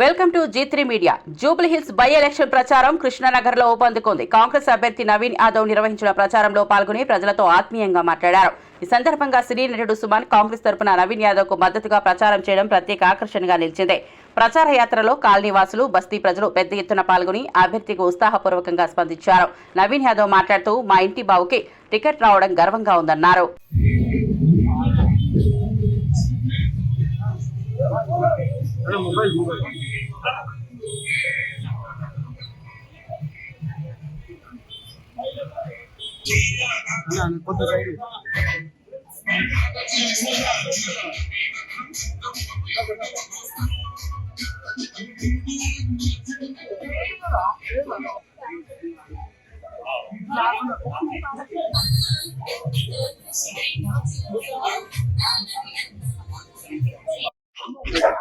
Welcome to G three media. Jubilee Hills by election ప్రచారం కృష్ణానగర్లో ఊపందుకుంది. కాంగ్రెస్ అభ్యర్థి నవీన్ యాదవ్ నిర్వహించిన ప్రచారంలో పాల్గొని ప్రజలతో ఆత్మీయంగా మాట్లాడారు. ఈ సందర్భంగా సినీ నటుడు సుమన్ కాంగ్రెస్ తరపున నవీన్ యాదవ్కు మద్దతుగా ప్రచారం చేయడం ప్రత్యేక ఆకర్షణగా నిలిచింది. ప్రచార యాత్రలో కాలనీవాసులు బస్తీ ప్రజలు పెద్ద ఎత్తున పాల్గొని అభ్యర్థికి ఉత్సాహపూర్వకంగా స్పందించారు. నవీన్ యాదవ్ మాట్లాడుతూ మా ఇంటి బావుకి టికెట్ రావడం గర్వంగా ఉందన్నారు. కాంగ్రెస్ పార్టీ తెలంగాణ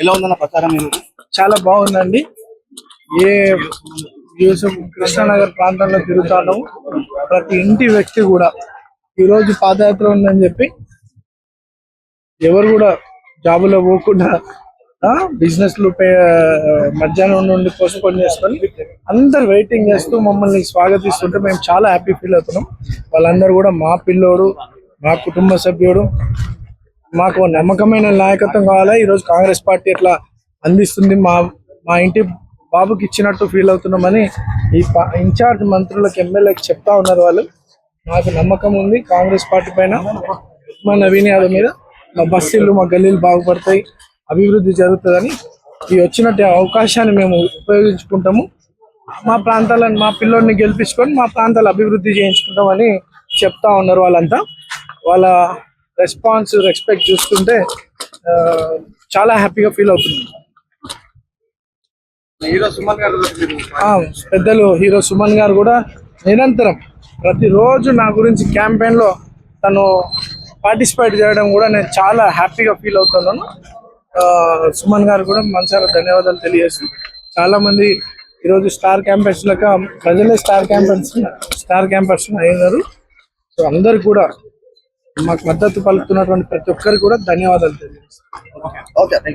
ఎలా ఉందన్న ప్రచారం మీరు? చాలా బాగుందండి. ఏ కృష్ణానగర్ ప్రాంతంలో తిరుగుతాను ప్రతి ఇంటి వ్యక్తి కూడా ఈరోజు పాదయాత్ర ఉందని చెప్పి ఎవరు కూడా జాబులో పోకుండా బిజినెస్లు పే- మధ్యాహ్నం నుండి పోస్ట్పోన్ చేసుకొని అందరు వెయిటింగ్ చేస్తూ మమ్మల్ని స్వాగతిస్తుంటే మేము చాలా హ్యాపీ ఫీల్ అవుతున్నాం. వాళ్ళందరూ కూడా మా పిల్లోడు మా కుటుంబ సభ్యుడు మాకు నమ్మకమైన నాయకత్వం కావాలా? ఈరోజు కాంగ్రెస్ పార్టీ ఎట్లా అందిస్తుంది? మా మా ఇంటి బాబుకి ఇచ్చినట్టు ఫీల్ అవుతున్నామని ఈ ఇన్ఛార్జ్ మంత్రులకు ఎమ్మెల్యేకి చెప్తా ఉన్నారు వాళ్ళు. మాకు నమ్మకం ఉంది. కాంగ్రెస్ పార్టీ పైన మా నవీన్ యాదవ్ మీద మా బస్సులు మా గల్లీలు బాగుపడతాయి. అభివృద్ధి జరుగుతుందని ఈ వచ్చినట్టు అవకాశాన్ని మేము ఉపయోగించుకుంటాము. మా ప్రాంతాలను మా పిల్లల్ని గెలిపించుకొని మా ప్రాంతాలు అభివృద్ధి చేయించుకుంటామని చెప్తా ఉన్నారు వాళ్ళంతా. వాళ్ళ రెస్పాన్స్ రెస్పెక్ట్ చూస్తుంటే చాలా హ్యాపీగా ఫీల్ అవుతుంది. హీరో సుమన్ గారు మీరు ఆ, పెద్దలు హీరో సుమన్ గారు కూడా నిరంతరం ప్రతిరోజు నా గురించి క్యాంపెయిన్లో తను పార్టిసిపేట్ చేయడం కూడా నేను చాలా హ్యాపీగా ఫీల్ అవుతున్నాను. సుమన్ గారు కూడా మనసారా ధన్యవాదాలు తెలియజేస్తూ చాలా మంది ఈరోజు స్టార్ క్యాంపెయిన్స్ లక ప్రజలే స్టార్ క్యాంపెయిన్స్ స్టార్ క్యాంపర్స్ అయినారు. సో అందరు కూడా మాకు మద్దతు పలుకుతున్నటువంటి ప్రతి ఒక్కరికి కూడా ధన్యవాదాలు తెలియజేస్తాను ఓకే